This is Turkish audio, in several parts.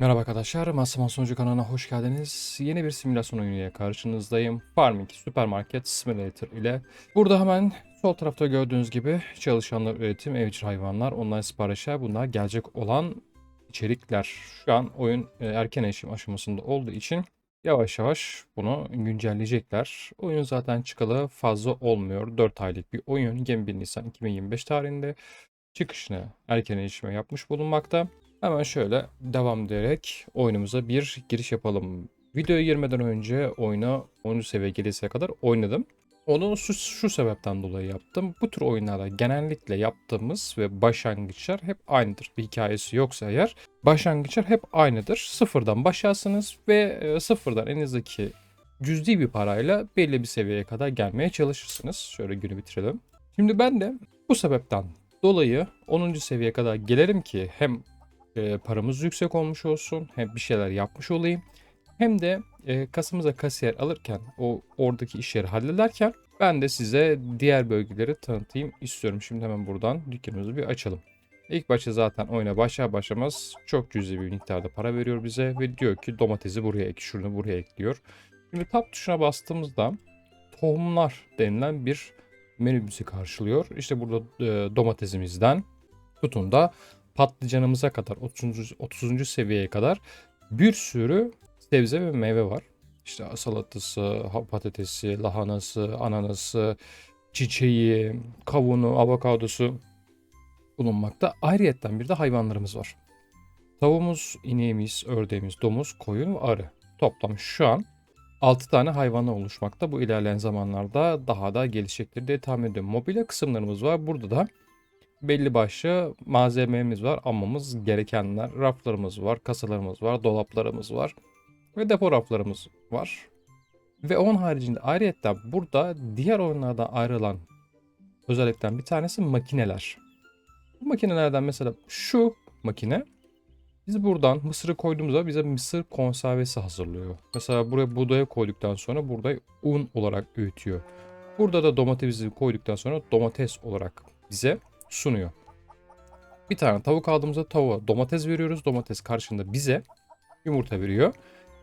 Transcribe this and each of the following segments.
Merhaba arkadaşlar, Masaman Sonucu kanalına hoş geldiniz. Yeni bir simülasyon oyunuyla karşınızdayım. Farming Supermarket Simulator ile. Burada hemen sol tarafta gördüğünüz gibi çalışanlar üretim, evcil hayvanlar, online siparişler bunlar gelecek olan içerikler. Şu an oyun e, erken erişim aşamasında olduğu için yavaş yavaş bunu güncelleyecekler. Oyun zaten çıkalı fazla olmuyor. 4 aylık bir oyun 21 Nisan 2025 tarihinde çıkışını erken erişime yapmış bulunmakta. Hemen şöyle devam ederek oyunumuza bir giriş yapalım. Videoya girmeden önce oyuna 10. seviye gelirse kadar oynadım. Onu şu, şu sebepten dolayı yaptım. Bu tür oyunlarda genellikle yaptığımız ve başlangıçlar hep aynıdır. Bir hikayesi yoksa eğer başlangıçlar hep aynıdır. Sıfırdan başlarsınız ve e, sıfırdan elinizdeki cüzdi bir parayla belli bir seviyeye kadar gelmeye çalışırsınız. Şöyle günü bitirelim. Şimdi ben de bu sebepten dolayı 10. seviyeye kadar gelelim ki hem e, paramız yüksek olmuş olsun. Hem bir şeyler yapmış olayım. Hem de e, kasımıza kasiyer alırken o oradaki işleri hallederken ben de size diğer bölgeleri tanıtayım istiyorum. Şimdi hemen buradan dükkanımızı bir açalım. İlk başta zaten oyuna başlar başlamaz çok cüzi bir miktarda para veriyor bize ve diyor ki domatesi buraya ek, şunu buraya ekliyor. Şimdi tab tuşuna bastığımızda tohumlar denilen bir menü bizi karşılıyor. İşte burada e, domatesimizden tutun da patlıcanımıza kadar 30. 30. seviyeye kadar bir sürü sebze ve meyve var. İşte salatası, patatesi, lahanası, ananası, çiçeği, kavunu, avokadosu bulunmakta. Ayrıyetten bir de hayvanlarımız var. Tavuğumuz, ineğimiz, ördeğimiz, domuz, koyun ve arı. Toplam şu an 6 tane hayvanla oluşmakta. Bu ilerleyen zamanlarda daha da gelişecektir diye tahmin ediyorum. Mobilya kısımlarımız var. Burada da belli başlı malzememiz var. Almamız gerekenler. Raflarımız var, kasalarımız var, dolaplarımız var ve depo raflarımız var. Ve onun haricinde ayrıyetten burada diğer oyunlardan ayrılan özellikten bir tanesi makineler. Bu makinelerden mesela şu makine biz buradan mısırı koyduğumuzda bize mısır konservesi hazırlıyor. Mesela buraya buğdaya koyduktan sonra burada un olarak öğütüyor. Burada da domatesi koyduktan sonra domates olarak bize sunuyor. Bir tane tavuk aldığımızda tavuğa domates veriyoruz. Domates karşında bize yumurta veriyor.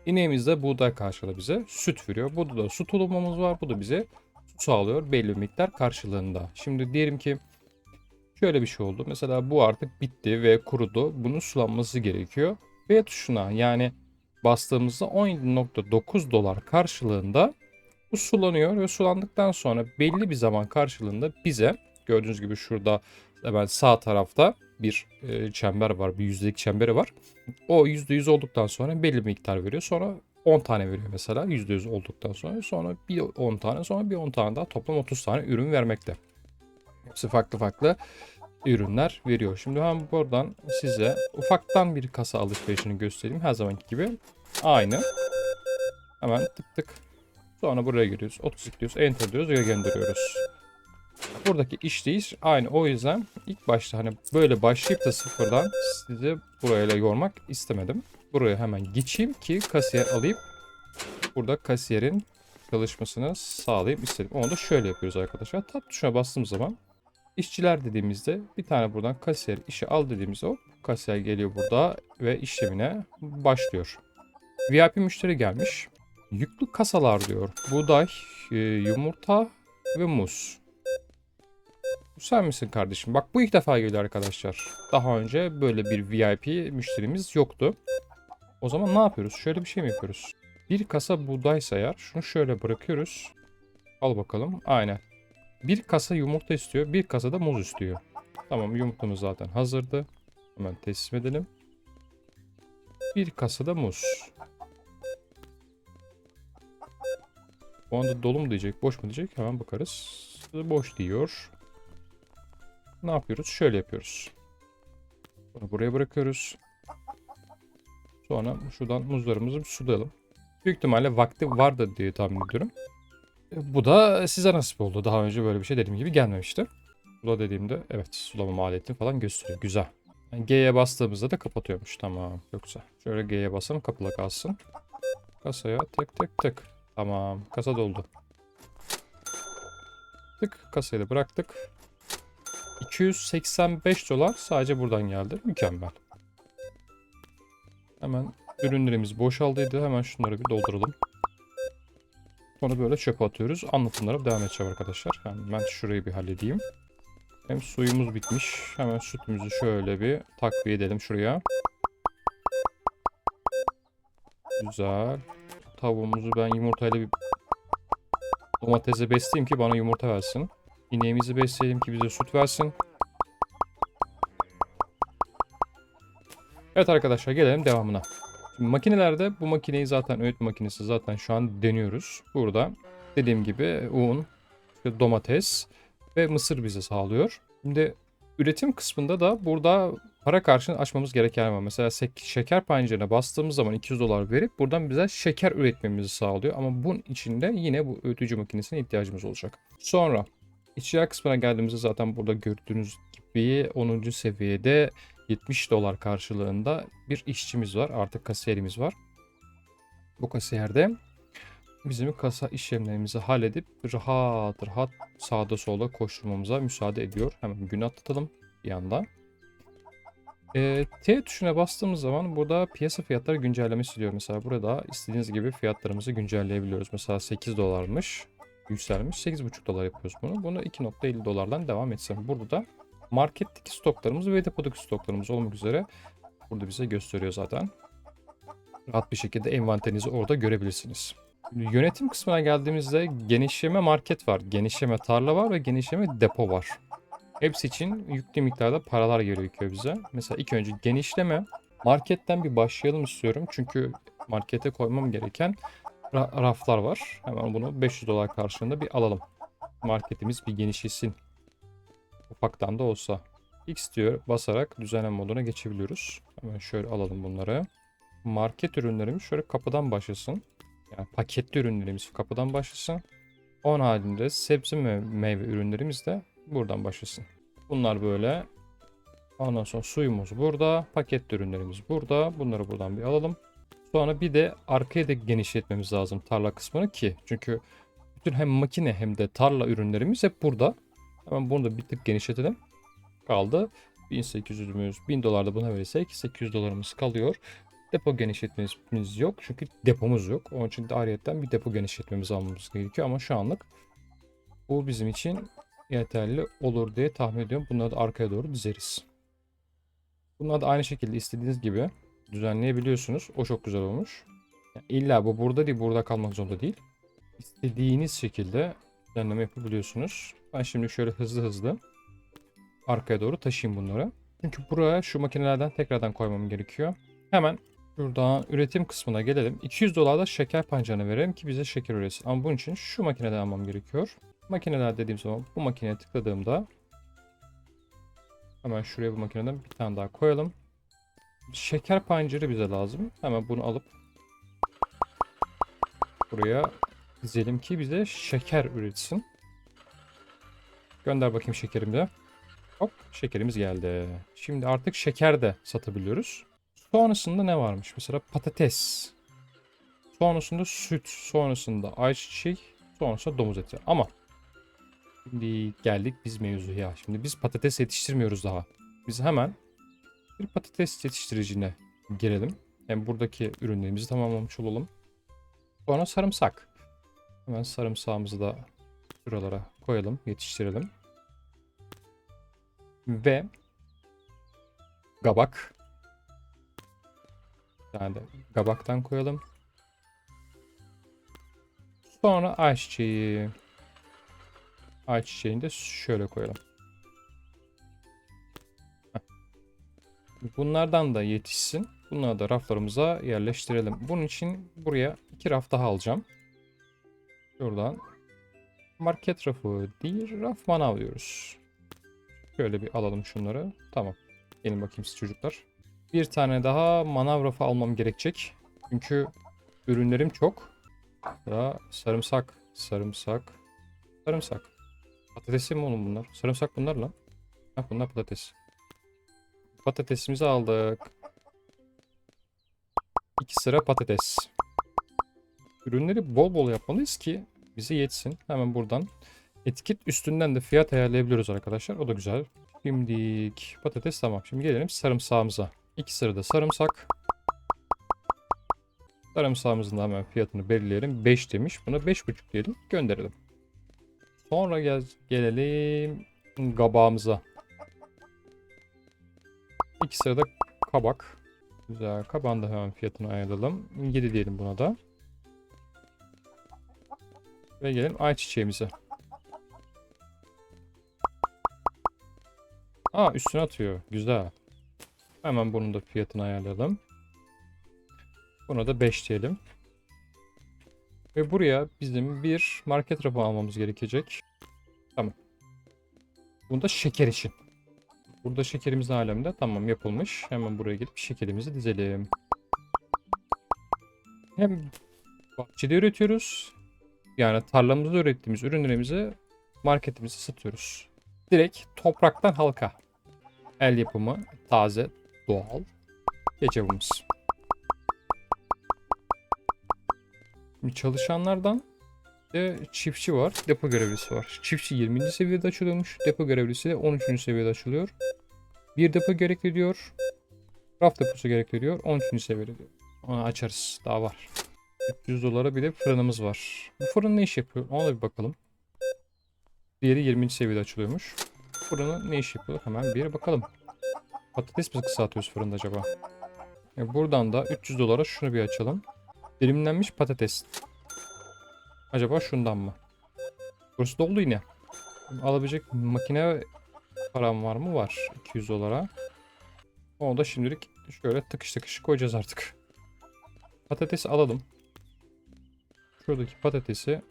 İneğimiz de buğday karşılığı bize süt veriyor. Burada da su tulumumuz var. Bu da bize su sağlıyor belli bir miktar karşılığında. Şimdi diyelim ki şöyle bir şey oldu. Mesela bu artık bitti ve kurudu. Bunun sulanması gerekiyor. B tuşuna yani bastığımızda 17.9 dolar karşılığında bu sulanıyor ve sulandıktan sonra belli bir zaman karşılığında bize gördüğünüz gibi şurada hemen sağ tarafta bir e, çember var. Bir yüzdelik çemberi var. O %100 olduktan sonra belli bir miktar veriyor. Sonra 10 tane veriyor mesela %100 olduktan sonra. Sonra bir 10 tane sonra bir 10 tane daha toplam 30 tane ürün vermekte. Hepsi farklı farklı ürünler veriyor. Şimdi ben buradan size ufaktan bir kasa alışverişini göstereyim. Her zamanki gibi aynı. Hemen tık tık. Sonra buraya giriyoruz. 32 diyoruz. Enter diyoruz ve gönderiyoruz. Buradaki işleyiş aynı. O yüzden ilk başta hani böyle başlayıp da sıfırdan sizi burayla yormak istemedim. Buraya hemen geçeyim ki kasiyer alayım. Burada kasiyerin çalışmasını sağlayayım istedim. Onu da şöyle yapıyoruz arkadaşlar. Tab tuşuna bastığım zaman işçiler dediğimizde bir tane buradan kasiyer işe al dediğimizde o kasiyer geliyor burada ve işlemine başlıyor. VIP müşteri gelmiş. Yüklü kasalar diyor. Buğday, e, yumurta ve muz. Sen misin kardeşim? Bak bu ilk defa geliyor arkadaşlar. Daha önce böyle bir VIP müşterimiz yoktu. O zaman ne yapıyoruz? Şöyle bir şey mi yapıyoruz? Bir kasa buğdaysa eğer şunu şöyle bırakıyoruz. Al bakalım. Aynen. Bir kasa yumurta istiyor. Bir kasa da muz istiyor. Tamam yumurtamız zaten hazırdı. Hemen teslim edelim. Bir kasa da muz. Bu anda dolu mu diyecek, boş mu diyecek? Hemen bakarız. Boş diyor. Ne yapıyoruz? Şöyle yapıyoruz. Bunu buraya bırakıyoruz. Sonra şuradan muzlarımızı sulayalım. Büyük ihtimalle vakti vardı diye tahmin ediyorum. E, Bu da size nasip oldu. Daha önce böyle bir şey dediğim gibi gelmemişti. Sula dediğimde evet sulama maliyetini falan gösteriyor. Güzel. Yani G'ye bastığımızda da kapatıyormuş. Tamam. Yoksa şöyle G'ye basalım kapıla kalsın. Kasaya tık tık tık. Tamam. Kasa doldu. Tık kasayı da bıraktık. 285 dolar sadece buradan geldi. Mükemmel. Hemen ürünlerimiz boşaldıydı. Hemen şunları bir dolduralım. Sonra böyle çöpe atıyoruz. Anlatımlara devam edeceğim arkadaşlar. Yani ben şurayı bir halledeyim. Hem suyumuz bitmiş. Hemen sütümüzü şöyle bir takviye edelim şuraya. Güzel. Tavuğumuzu ben yumurtayla bir domatese besleyeyim ki bana yumurta versin. İneğimizi besleyelim ki bize süt versin. Evet arkadaşlar gelelim devamına. Şimdi makinelerde bu makineyi zaten öğütme makinesi zaten şu an deniyoruz. Burada dediğim gibi un, domates ve mısır bize sağlıyor. Şimdi üretim kısmında da burada para karşılığında açmamız gereken var. Mesela şeker pancarına bastığımız zaman 200 dolar verip buradan bize şeker üretmemizi sağlıyor. Ama bunun içinde yine bu öğütücü makinesine ihtiyacımız olacak. Sonra içeride kısmına geldiğimizde zaten burada gördüğünüz gibi 10. seviyede 70 dolar karşılığında bir işçimiz var. Artık kasiyerimiz var. Bu kasiyerde bizim kasa işlemlerimizi halledip rahat rahat sağda solda koşturmamıza müsaade ediyor. Hemen gün atlatalım bir anda. Ee, T tuşuna bastığımız zaman burada piyasa fiyatları güncellemesi diyor. Mesela burada istediğiniz gibi fiyatlarımızı güncelleyebiliyoruz. Mesela 8 dolarmış yükselmiş. 8,5 dolar yapıyoruz bunu. Bunu 2.50 dolardan devam etsin. Burada da marketteki stoklarımız ve depodaki stoklarımız olmak üzere burada bize gösteriyor zaten. Rahat bir şekilde envanterinizi orada görebilirsiniz. Yönetim kısmına geldiğimizde genişleme market var, genişleme tarla var ve genişleme depo var. Hepsi için yüklü miktarda paralar gerekiyor bize. Mesela ilk önce genişleme marketten bir başlayalım istiyorum. Çünkü markete koymam gereken ra- raflar var. Hemen bunu 500 dolar karşılığında bir alalım. Marketimiz bir genişlesin. Ufaktan da olsa. X diyor basarak düzenleme moduna geçebiliyoruz. Hemen şöyle alalım bunları. Market ürünlerimiz şöyle kapıdan başlasın. Yani paketli ürünlerimiz kapıdan başlasın. Onun halinde sebze ve meyve ürünlerimiz de buradan başlasın. Bunlar böyle. Ondan sonra suyumuz burada. Paketli ürünlerimiz burada. Bunları buradan bir alalım. Sonra bir de arkaya da genişletmemiz lazım tarla kısmını ki. Çünkü bütün hem makine hem de tarla ürünlerimiz hep burada. Hemen bunu da bir tık genişletelim. Kaldı. 1800'ümüz 1000 dolar da buna verirsek 800 dolarımız kalıyor. Depo genişletmemiz yok. Çünkü depomuz yok. Onun için de ayrıyetten bir depo genişletmemiz almamız gerekiyor. Ama şu anlık bu bizim için yeterli olur diye tahmin ediyorum. Bunları da arkaya doğru dizeriz. Bunları da aynı şekilde istediğiniz gibi düzenleyebiliyorsunuz. O çok güzel olmuş. Yani illa bu burada değil, burada kalmak zorunda değil. İstediğiniz şekilde düzenleme yapabiliyorsunuz. Ben şimdi şöyle hızlı hızlı arkaya doğru taşıyayım bunları. Çünkü buraya şu makinelerden tekrardan koymam gerekiyor. Hemen şuradan üretim kısmına gelelim. 200 dolar da şeker pancarına verelim ki bize şeker üretsin. Ama bunun için şu makineden almam gerekiyor. Makineler dediğim zaman bu makineye tıkladığımda hemen şuraya bu makineden bir tane daha koyalım. Şeker pancarı bize lazım. Hemen bunu alıp buraya dizelim ki bize şeker üretsin. Gönder bakayım şekerimi de. Hop şekerimiz geldi. Şimdi artık şeker de satabiliyoruz. Sonrasında ne varmış? Mesela patates. Sonrasında süt. Sonrasında ayçiçek. Sonrasında domuz eti. Ama şimdi geldik biz mevzuya. Şimdi biz patates yetiştirmiyoruz daha. Biz hemen bir patates yetiştiricine girelim. Hem buradaki ürünlerimizi tamamlamış olalım. Sonra sarımsak. Hemen sarımsağımızı da şuralara koyalım, yetiştirelim. Ve gabak. Yani de gabaktan koyalım. Sonra ayçiçeği. Ayçiçeğini de şöyle koyalım. Bunlardan da yetişsin. Bunları da raflarımıza yerleştirelim. Bunun için buraya iki raf daha alacağım. Şuradan market rafı değil raf manav diyoruz. Şöyle bir alalım şunları. Tamam. Gelin bakayım siz çocuklar. Bir tane daha manav rafı almam gerekecek. Çünkü ürünlerim çok. Daha sarımsak, sarımsak, sarımsak. Patatesi mi oğlum bunlar? Sarımsak bunlar lan. Ha bunlar patates. Patatesimizi aldık. İki sıra patates. Ürünleri bol bol yapmalıyız ki bize yetsin. Hemen buradan etiket üstünden de fiyat ayarlayabiliyoruz arkadaşlar. O da güzel. Şimdilik patates tamam. Şimdi gelelim sarımsağımıza. İki sırada sarımsak. Sarımsağımızın da hemen fiyatını belirleyelim. 5 demiş. Buna 5,5 diyelim. Gönderelim. Sonra gel gelelim kabağımıza. İki sırada kabak. Güzel. Kabağın da hemen fiyatını ayarlayalım. 7 diyelim buna da. Ve gelelim ayçiçeğimize. Aa üstüne atıyor. Güzel. Hemen bunun da fiyatını ayarlayalım. Buna da 5 diyelim. Ve buraya bizim bir market rafı almamız gerekecek. Tamam. Bunda şeker için. Burada şekerimiz alemde. Tamam yapılmış. Hemen buraya gelip şekerimizi dizelim. Hem bahçede üretiyoruz. Yani tarlamızda ürettiğimiz ürünlerimizi marketimize satıyoruz. Direkt topraktan halka. El yapımı, taze, doğal kecabımız. Şimdi çalışanlardan de çiftçi var, depo görevlisi var. Çiftçi 20. seviyede açılıyormuş, depo görevlisi de 13. seviyede açılıyor. Bir depo gerekli diyor. Raf deposu gerekli diyor. 13. seviyede diyor. Onu açarız. Daha var. 300 dolara bir de fırınımız var. Bu fırın ne iş yapıyor? Ona da bir bakalım. Diğeri 20. seviyede açılıyormuş. Fırını ne iş yapıyor? Hemen bir bakalım. Patates mi kısaltıyoruz fırında acaba? E buradan da 300 dolara şunu bir açalım. Dilimlenmiş patates. Acaba şundan mı? Burası doldu yine. Alabilecek makine param var mı? Var. 200 dolara. Onu da şimdilik şöyle tıkış tıkış koyacağız artık. Patatesi alalım. Şuradaki patatesi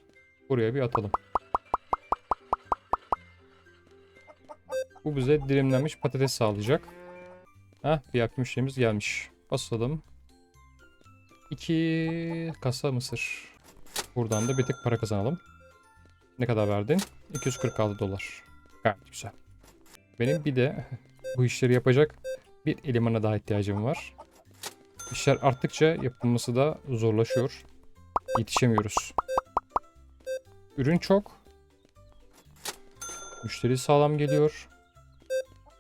buraya bir atalım. Bu bize dilimlenmiş patates sağlayacak. Heh, bir müşterimiz gelmiş. Basalım. 2 kasa mısır. Buradan da bir tık para kazanalım. Ne kadar verdin? 246 dolar. Gayet güzel. Benim bir de bu işleri yapacak bir elemana daha ihtiyacım var. İşler arttıkça yapılması da zorlaşıyor. Yetişemiyoruz. Ürün çok. Müşteri sağlam geliyor.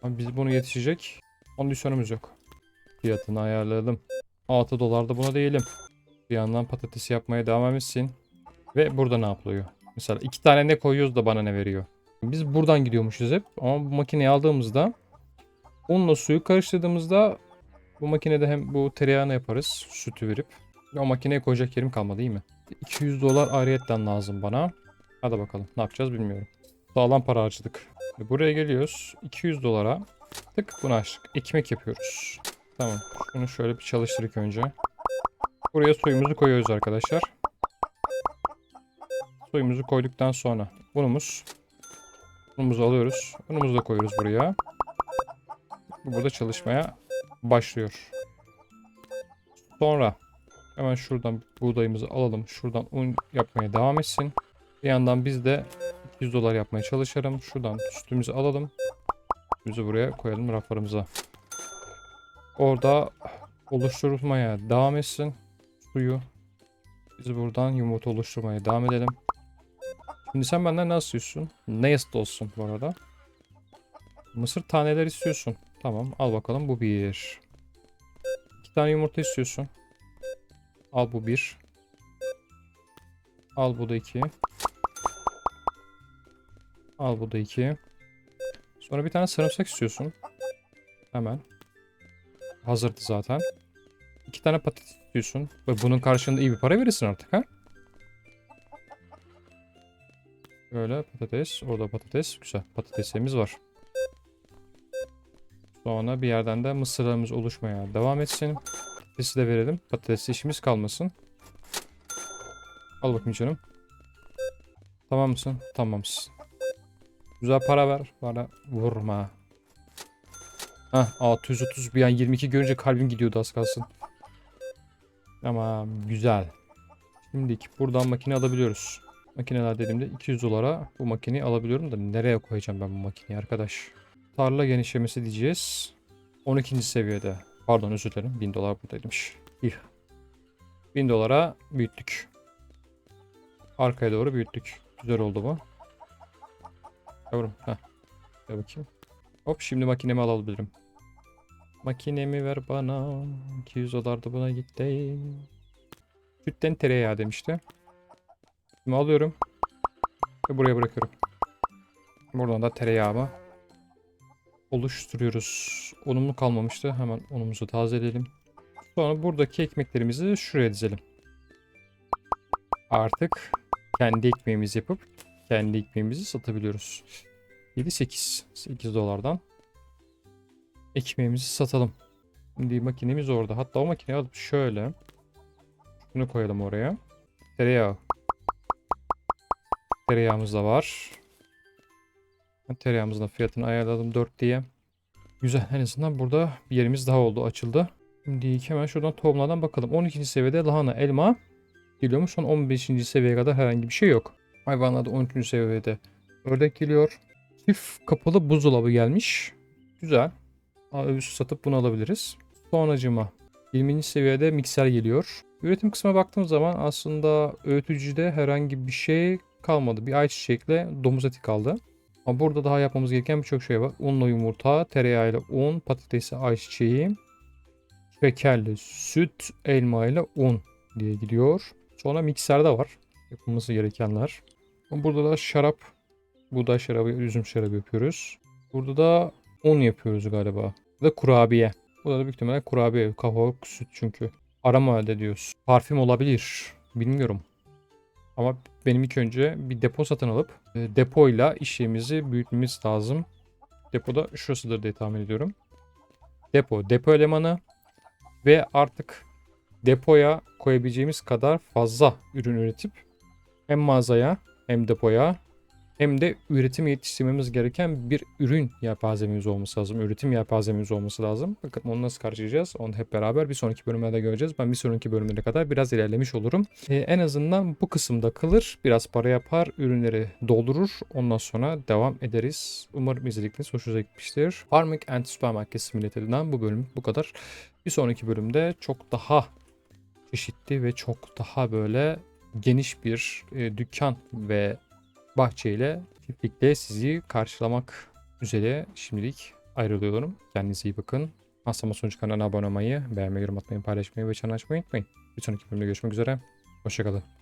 Ama biz bunu yetişecek kondisyonumuz yok. Fiyatını ayarladım. 6 dolar da buna diyelim. Bir yandan patates yapmaya devam etsin. Ve burada ne yapılıyor? Mesela iki tane ne koyuyoruz da bana ne veriyor? Biz buradan gidiyormuşuz hep. Ama bu makineyi aldığımızda unla suyu karıştırdığımızda bu makinede hem bu tereyağını yaparız. Sütü verip. Ve o makineye koyacak yerim kalmadı değil mi? 200 dolar ayrıyetten lazım bana. Hadi bakalım ne yapacağız bilmiyorum. Sağlam para harcadık. Buraya geliyoruz. 200 dolara tık bunu açtık. Ekmek yapıyoruz. Tamam. Şunu şöyle bir çalıştırdık önce. Buraya suyumuzu koyuyoruz arkadaşlar. Suyumuzu koyduktan sonra unumuz. Unumuzu alıyoruz. Unumuzu da koyuyoruz buraya. Bu burada çalışmaya başlıyor. Sonra hemen şuradan buğdayımızı alalım. Şuradan un yapmaya devam etsin. Bir yandan biz de 200 dolar yapmaya çalışalım. Şuradan sütümüzü alalım. Sütümüzü buraya koyalım raflarımıza. Orada oluşturmaya devam etsin suyu. Biz buradan yumurta oluşturmaya devam edelim. Şimdi sen benden ne istiyorsun? Ne olsun bu arada? Mısır taneler istiyorsun. Tamam al bakalım bu bir. İki tane yumurta istiyorsun. Al bu bir. Al bu da iki. Al bu da iki. Sonra bir tane sarımsak istiyorsun. Hemen. Hazırdı zaten. İki tane patates istiyorsun. Bunun karşılığında iyi bir para verirsin artık ha. Böyle patates. Orada patates. Güzel. Patatesimiz var. Sonra bir yerden de mısırlarımız oluşmaya devam etsin. Patatesi de verelim. Patatesli işimiz kalmasın. Al bakayım canım. Tamam mısın? Tamamsın. Güzel para ver. Bana vurma. Hah 630 bir an 22 görünce kalbim gidiyordu az kalsın. Tamam güzel. Şimdiki buradan makine alabiliyoruz. Makineler dediğimde 200 dolara bu makineyi alabiliyorum da nereye koyacağım ben bu makineyi arkadaş? Tarla genişlemesi diyeceğiz. 12. seviyede. Pardon özür dilerim. 1000 dolar buradaymış. İh. 1000 dolara büyüttük. Arkaya doğru büyüttük. Güzel oldu bu. Yavrum. Heh. Gel bakayım. Hop şimdi makinemi alabilirim. Makinemi ver bana. 200 dolar da buna gitti. Sütten tereyağı demişti. Şimdi alıyorum. Ve buraya bırakıyorum. Buradan da tereyağımı oluşturuyoruz. Unumlu kalmamıştı. Hemen unumuzu tazeleyelim. Sonra buradaki ekmeklerimizi şuraya dizelim. Artık kendi ekmeğimizi yapıp kendi ekmeğimizi satabiliyoruz. 7-8. 8 dolardan ekmeğimizi satalım. Şimdi makinemiz orada. Hatta o makineyi alıp şöyle şunu koyalım oraya. Tereyağı. Tereyağımız da var. Tereyağımızın da fiyatını ayarladım 4 diye. Güzel. En azından burada bir yerimiz daha oldu. Açıldı. Şimdi hemen şuradan tohumlardan bakalım. 12. seviyede lahana, elma geliyormuş. Son 15. seviyeye kadar herhangi bir şey yok. Hayvanlarda 13. seviyede ördek geliyor. Çift kapalı buzdolabı gelmiş. Güzel. Aa, Öbürsü satıp bunu alabiliriz. Sonracıma 20. seviyede mikser geliyor. Üretim kısmına baktığım zaman aslında öğütücüde herhangi bir şey kalmadı. Bir ayçiçekle domuz eti kaldı. Ama burada daha yapmamız gereken birçok şey var. Unla yumurta, tereyağıyla un, patatesi ayçiçeği, şekerli süt, elma ile un diye gidiyor. Sonra mikserde var. Yapılması gerekenler. Burada da şarap, buğday şarabı, üzüm şarabı yapıyoruz. Burada da un yapıyoruz galiba. Bu da kurabiye. Burada da büyük ihtimalle kurabiye, kahvaltı süt çünkü. Arama elde ediyoruz. Parfüm olabilir. Bilmiyorum. Ama benim ilk önce bir depo satın alıp e, depoyla işlemimizi büyütmemiz lazım. Depoda şurasıdır diye tahmin ediyorum. Depo, depo elemanı ve artık depoya koyabileceğimiz kadar fazla ürün üretip hem mağazaya hem depoya hem de üretim yetiştirmemiz gereken bir ürün yelpazemiz olması lazım. Üretim yelpazemiz olması lazım. Bakın onu nasıl karşılayacağız? Onu hep beraber bir sonraki bölümlerde göreceğiz. Ben bir sonraki bölümlere kadar biraz ilerlemiş olurum. Ee, en azından bu kısımda kalır. Biraz para yapar. Ürünleri doldurur. Ondan sonra devam ederiz. Umarım izledikleriniz hoşunuza gitmiştir. Farming and Supermarket Simulator'dan bu bölüm bu kadar. Bir sonraki bölümde çok daha çeşitli ve çok daha böyle geniş bir e, dükkan ve bahçeyle çiftlikte sizi karşılamak üzere şimdilik ayrılıyorum. Kendinize iyi bakın. Asama Sonuç kanalına abone olmayı, beğenmeyi, yorum atmayı, paylaşmayı ve çan açmayı unutmayın. Bir sonraki bölümde görüşmek üzere. Hoşçakalın.